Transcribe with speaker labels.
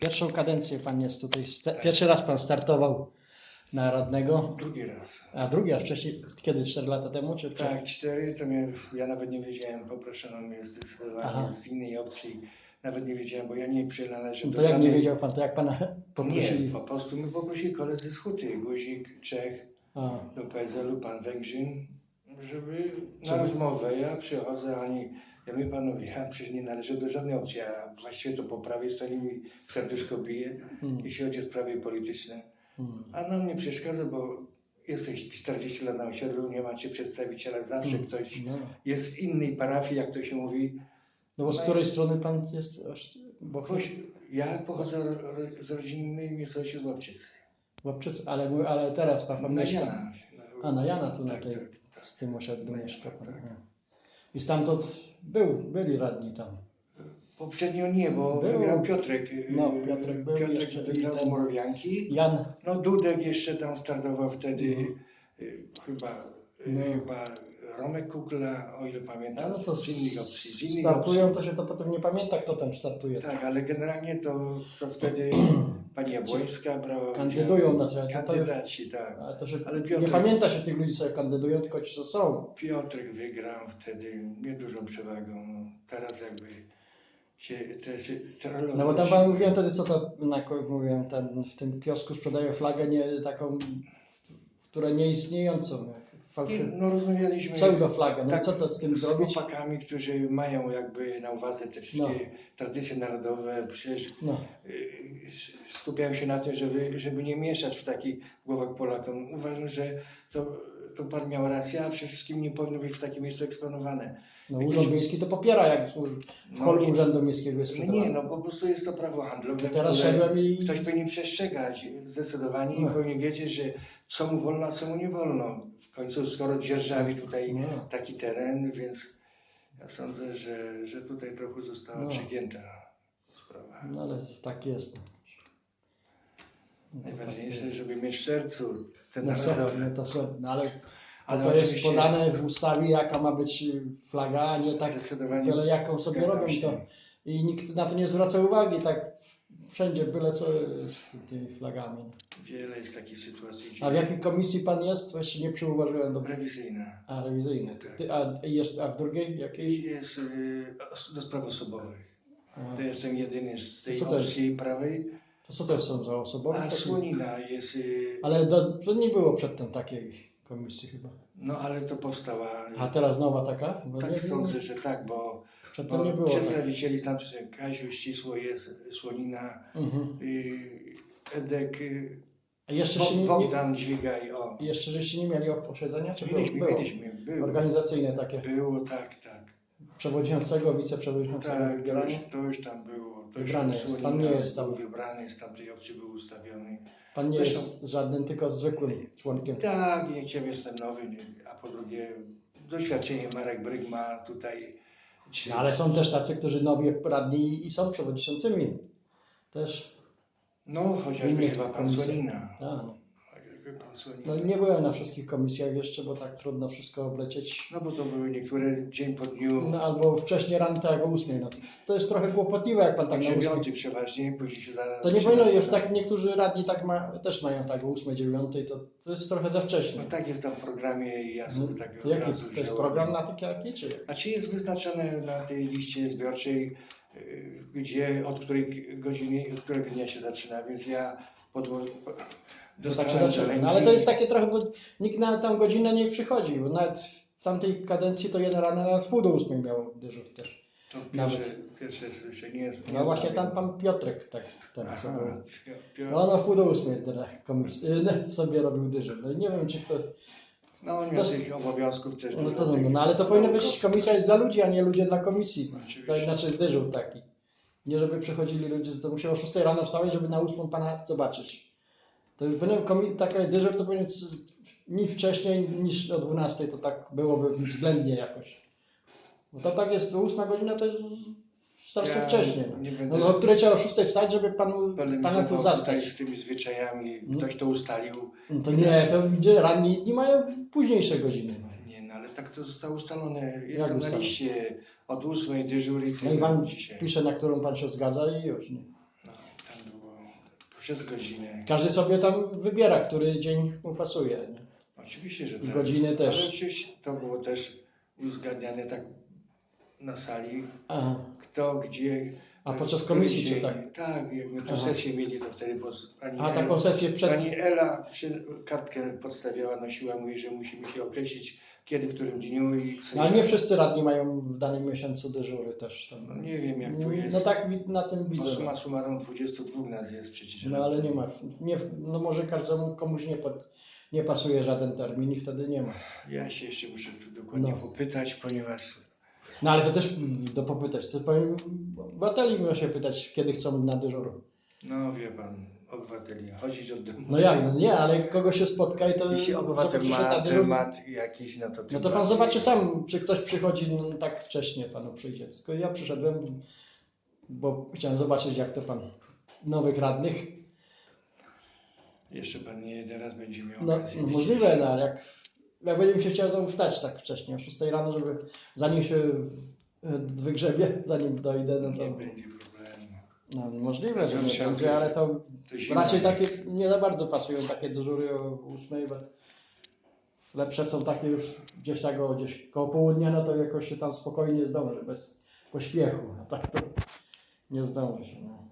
Speaker 1: Pierwszą kadencję pan jest tutaj, sta- pierwszy raz pan startował na radnego,
Speaker 2: Drugi raz.
Speaker 1: a drugi raz wcześniej, kiedy 4 lata temu, czy wcześniej?
Speaker 2: Tak, cztery to mnie, ja nawet nie wiedziałem, poproszono mnie zdecydowanie
Speaker 1: Aha.
Speaker 2: z innej opcji. Nawet nie wiedziałem, bo ja nie przynależę
Speaker 1: No
Speaker 2: do
Speaker 1: to jak nie
Speaker 2: żadnej-
Speaker 1: wiedział pan, to jak pana poprosili?
Speaker 2: Nie, po prostu my poprosili koledzy z Huty, Guzik, Czech,
Speaker 1: A,
Speaker 2: do PSL-u, pan Węgrzyn, żeby na
Speaker 1: Żeby-
Speaker 2: rozmowę, ja przychodzę, oni, ja mówię panowie, ja przecież nie należę do żadnej opcji, a właściwie to po prawej stronie mi serduszko bije,
Speaker 1: hmm,
Speaker 2: jeśli chodzi o sprawy polityczne.
Speaker 1: hmm.
Speaker 2: A nam nie przeszkadza, bo jesteś 40 lat na osiedlu, nie macie przedstawiciela, zawsze
Speaker 1: Hmm.
Speaker 2: ktoś
Speaker 1: No.
Speaker 2: jest z innej parafii, jak to się mówi.
Speaker 1: no bo z
Speaker 2: No
Speaker 1: której strony pan jest? Bo
Speaker 2: ja pochodzę z rodziny miejscowości z Łapczycy.
Speaker 1: Chłopczyc, ale, ale teraz pan tam
Speaker 2: Na
Speaker 1: mieszka.
Speaker 2: Jana.
Speaker 1: A na Jana tu na
Speaker 2: Tak,
Speaker 1: tej,
Speaker 2: tak, tak.
Speaker 1: z tym osiedlu
Speaker 2: Na
Speaker 1: mieszka pan.
Speaker 2: tak.
Speaker 1: I stamtąd był, byli radni tam.
Speaker 2: Poprzednio nie, bo
Speaker 1: Był.
Speaker 2: wygrał Piotrek.
Speaker 1: No, Piotrek był
Speaker 2: Piotrek
Speaker 1: jeszcze
Speaker 2: wygrał
Speaker 1: ten-
Speaker 2: Morowianki.
Speaker 1: Jan,
Speaker 2: No Dudek jeszcze tam startował wtedy,
Speaker 1: Mhm.
Speaker 2: y, chyba, y,
Speaker 1: No.
Speaker 2: chyba Romek Kukla, o ile pamiętam,
Speaker 1: no to
Speaker 2: z innych opcji. Z innych
Speaker 1: startują,
Speaker 2: opcji.
Speaker 1: to się to potem nie pamięta, kto tam startuje.
Speaker 2: Tak, ale generalnie to, to wtedy pani Jabłońska brała
Speaker 1: Kandydują na to,
Speaker 2: Kandydaci, tak.
Speaker 1: Ale to się
Speaker 2: Ale
Speaker 1: nie pamięta się tych ludzi, co kandydują, tylko ci, co są.
Speaker 2: Piotrek wygrał wtedy niedużą przewagą. No, teraz jakby się... Te, się te
Speaker 1: No bo tam wam mówiłem wtedy, co to na, mówiłem, ten, w tym kiosku sprzedają flagę nie taką, która nie istniejącą,
Speaker 2: No rozmawialiśmy
Speaker 1: pseudoflagę. No
Speaker 2: tak,
Speaker 1: co to z tym
Speaker 2: z
Speaker 1: zrobić?
Speaker 2: chłopakami, którzy mają jakby na uwadze te wszystkie tradycje narodowe, przecież
Speaker 1: No,
Speaker 2: y, skupiają się na tym, żeby, żeby nie mieszać w takich głowach Polakom. Uważam, że to pan miał rację, a przede wszystkim nie powinno być w takim miejscu eksponowane.
Speaker 1: no Urząd Miejski to popiera, jak w
Speaker 2: No
Speaker 1: holu
Speaker 2: nie.
Speaker 1: Urzędu Miejskiego jest
Speaker 2: No
Speaker 1: sprzedawane.
Speaker 2: nie, no po prostu jest to prawo handlowe,
Speaker 1: Teraz szedłem i...
Speaker 2: ktoś powinien przestrzegać zdecydowanie
Speaker 1: No.
Speaker 2: i powinien wiedzieć, że co mu wolno, a co mu nie wolno. W końcu skoro dzierżawi tutaj
Speaker 1: No.
Speaker 2: taki teren, więc ja sądzę, że, że tutaj trochę została
Speaker 1: No.
Speaker 2: przegięta sprawa.
Speaker 1: No ale tak jest. No. No tak
Speaker 2: Najważniejsze,
Speaker 1: jest.
Speaker 2: żeby mieć w sercu ten
Speaker 1: No,
Speaker 2: narodowy.
Speaker 1: no no ale,
Speaker 2: Ale
Speaker 1: to jest podane w ustawie, jaka ma być flaga, a nie tak byle jaką sobie robią to. I nikt na to nie zwraca uwagi, tak wszędzie byle co z ty- tymi flagami.
Speaker 2: Wiele jest takich sytuacji,
Speaker 1: A w jakiej komisji pan jest? Właśnie nie przyuważyłem do...
Speaker 2: rewizyjna.
Speaker 1: A, rewizyjny. Ty, ty, a, jeszcze, a w drugiej jakiejś?
Speaker 2: I jest y, do spraw osobowych.
Speaker 1: A,
Speaker 2: To jestem jedyny z tej opcji prawej.
Speaker 1: to co to są za osobowe?
Speaker 2: A Słonina jest... y,
Speaker 1: Ale do, to nie było przedtem takiej komisji chyba.
Speaker 2: No ale to powstała.
Speaker 1: A teraz nowa taka? Bo
Speaker 2: tak
Speaker 1: nie,
Speaker 2: sądzę, że tak, bo,
Speaker 1: Przedtem
Speaker 2: bo
Speaker 1: nie było. Tak.
Speaker 2: przedstawicieli znaczy Kaziu Ścisło jest Słonina,
Speaker 1: Mhm.
Speaker 2: y, Edek, y,
Speaker 1: jeszcze się nie,
Speaker 2: Bogdan Dźwigaj, o.
Speaker 1: jeszcze żeście nie mieli posiedzenia? Czy?
Speaker 2: Mieliśmy,
Speaker 1: było?
Speaker 2: mieliśmy, było.
Speaker 1: Organizacyjne takie.
Speaker 2: Było, tak, tak.
Speaker 1: Przewodniczącego, wiceprzewodniczącego
Speaker 2: Tak, to już, to już tam było. To
Speaker 1: Wybrany jest, pan nie jest tam.
Speaker 2: wybrany, z tamtej opcji był ustawiony.
Speaker 1: Pan nie jest żadnym, tylko zwykłym członkiem.
Speaker 2: Tak, nie ciebie jestem nowy, a po drugie doświadczenie Marek Bryg ma tutaj.
Speaker 1: No, ale są też tacy, którzy nowi radni i są przewodniczącymi. Też.
Speaker 2: No, chociażby chyba pan. Słonina.
Speaker 1: Tak, no. No nie byłem na wszystkich komisjach jeszcze, bo tak trudno wszystko oblecieć.
Speaker 2: No bo to były niektóre dzień po dniu.
Speaker 1: No, albo wcześniej rano, tak o ósmej. No, to, jest trochę kłopotliwe, jak pan tak na ósmej.
Speaker 2: przeważnie, później się zaraz.
Speaker 1: To nie powinno już tak, niektórzy radni tak ma, też mają tak o ósmej, dziewiątej, to, to jest trochę za wcześnie.
Speaker 2: No tak jest tam w programie i ja
Speaker 1: No,
Speaker 2: sobie tak
Speaker 1: to
Speaker 2: od
Speaker 1: jaki, to jest program na takie jakie, czy?
Speaker 2: A czy jest wyznaczone na tej liście zbiorczej, y, gdzie, od której godziny, od którego dnia się zaczyna, więc ja podło...
Speaker 1: To tak zaczyna.
Speaker 2: do
Speaker 1: No ale to jest takie trochę, bo nikt na tam godzinę nie przychodzi, bo nawet w tamtej kadencji to jeden rano nawet w pół do ósmej miał dyżur też.
Speaker 2: To
Speaker 1: nawet.
Speaker 2: pierwsze, pierwsze słyszenie jest...
Speaker 1: No właśnie tam pan Piotrek tak ten co był.
Speaker 2: Aha,
Speaker 1: No no w pół do ósmej sobie robił dyżur. No i nie wiem czy kto,
Speaker 2: No on
Speaker 1: to-
Speaker 2: miał tych obowiązków też
Speaker 1: no to
Speaker 2: tych-
Speaker 1: no ale to powinno być, komisja jest dla ludzi, a nie ludzie dla komisji. To znaczy dyżur taki. Nie żeby przychodzili ludzie, to musiał o 6 rano wstawać, żeby na 8 pana zobaczyć. To już komi- taka dyżur to powinien c- mi wcześniej niż o 12 to tak byłoby względnie jakoś. Bo to tak jest, 8 godzina to jest strasznie
Speaker 2: Ja
Speaker 1: wcześnie. No. No, o której trzeba o 6 wstać, żeby panu, pana tu zastać.
Speaker 2: z tymi zwyczajami,
Speaker 1: No.
Speaker 2: ktoś to ustalił.
Speaker 1: No to nie, to gdzie ranni nie mają późniejsze godziny.
Speaker 2: Nie, no ale tak to zostało ustalone.
Speaker 1: Jak
Speaker 2: Jest tam na liście od ósmej dyżur i
Speaker 1: No i pan
Speaker 2: dzisiaj.
Speaker 1: pisze, na którą pan się zgadza i już. Nie?
Speaker 2: Przez godzinę.
Speaker 1: Każdy sobie tam wybiera, który dzień mu pasuje. Nie?
Speaker 2: Oczywiście, że
Speaker 1: I
Speaker 2: tak.
Speaker 1: godziny też.
Speaker 2: Ale oczywiście to było też uzgadniane tak na sali,
Speaker 1: Aha.
Speaker 2: kto, gdzie.
Speaker 1: A podczas komisji, czy tak?
Speaker 2: Tak, jak my tu
Speaker 1: Aha.
Speaker 2: sesję mieli, to wtedy po, pani,
Speaker 1: A taką sesję przed.
Speaker 2: pani Ela kartkę podstawiała, nosiła, mówi, że musimy się określić kiedy, w którym dniu i co.
Speaker 1: No, ale nie wszyscy radni mają w danym miesiącu dyżury też. Tam.
Speaker 2: No nie wiem jak tu jest.
Speaker 1: No tak na tym
Speaker 2: Bo
Speaker 1: widzę.
Speaker 2: summa summarum 22 nas jest przecież.
Speaker 1: No ale nie ma. Nie, no może każdemu komuś nie, pod, nie pasuje żaden termin i wtedy nie ma.
Speaker 2: Ja się jeszcze muszę tu dokładnie
Speaker 1: No.
Speaker 2: popytać, ponieważ
Speaker 1: No ale to też do popytać. To powiem, obywateli muszą się pytać, kiedy chcą na dyżur.
Speaker 2: no wie pan, obywateli, chodzić od domu.
Speaker 1: No jak, no nie, ale kogo się spotka i to
Speaker 2: Jeśli obywatel
Speaker 1: na
Speaker 2: ma temat jakiś, no to
Speaker 1: No to pan zobaczy sam, czy ktoś przychodzi no, tak wcześnie panu przyjdzie. Tylko ja przyszedłem, bo chciałem zobaczyć, jak to pan nowych radnych.
Speaker 2: Jeszcze pan nie jeden raz będzie miał
Speaker 1: No,
Speaker 2: okazję
Speaker 1: no możliwe, no ale jak, jak będzie mi się chciał znowu wstać tak wcześnie, o 6 rano, żeby zanim się wygrzebie, zanim dojdę, no
Speaker 2: Nie
Speaker 1: to
Speaker 2: będzie problemu.
Speaker 1: No, możliwe, że nie będzie, ale to raczej takie nie za bardzo pasują takie dyżury o 8, bo lepsze są takie już gdzieś tak o gdzieś koło południa, no to jakoś się tam spokojnie zdąży, bez pośpiechu, a tak to nie zdąży się. No.